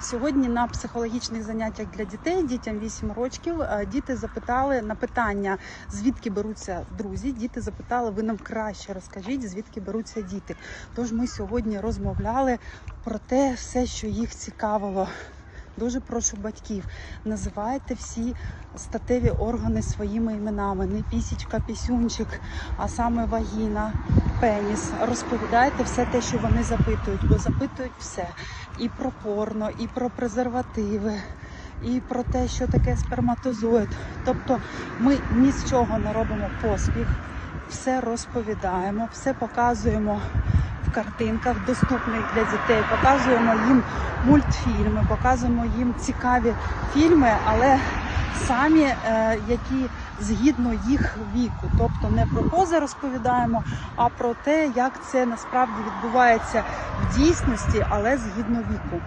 Сьогодні на психологічних заняттях для дітей, дітям 8 років, е, діти запитали на питання, звідки беруться друзі. Діти запитали, ви нам краще розкажіть, звідки беруться діти. Тож ми сьогодні розмовляли про те все, що їх цікавило. Дуже прошу батьків, називайте всі статеві органи своїми іменами. Не пісічка, пісюнчик, а саме вагіна, пеніс. Розповідайте все те, що вони запитують, бо запитують все. І про порно, і про презервативи, і про те, що таке сперматозоїд. Тобто ми ні з чого не робимо поспіх, все розповідаємо, все показуємо в картинках, доступних для дітей. Показуємо їм мультфільми, показуємо їм цікаві фільми, але самі, е, які згідно їх віку. Тобто не про пози розповідаємо, а про те, як це насправді відбувається в дійсності, але згідно віку.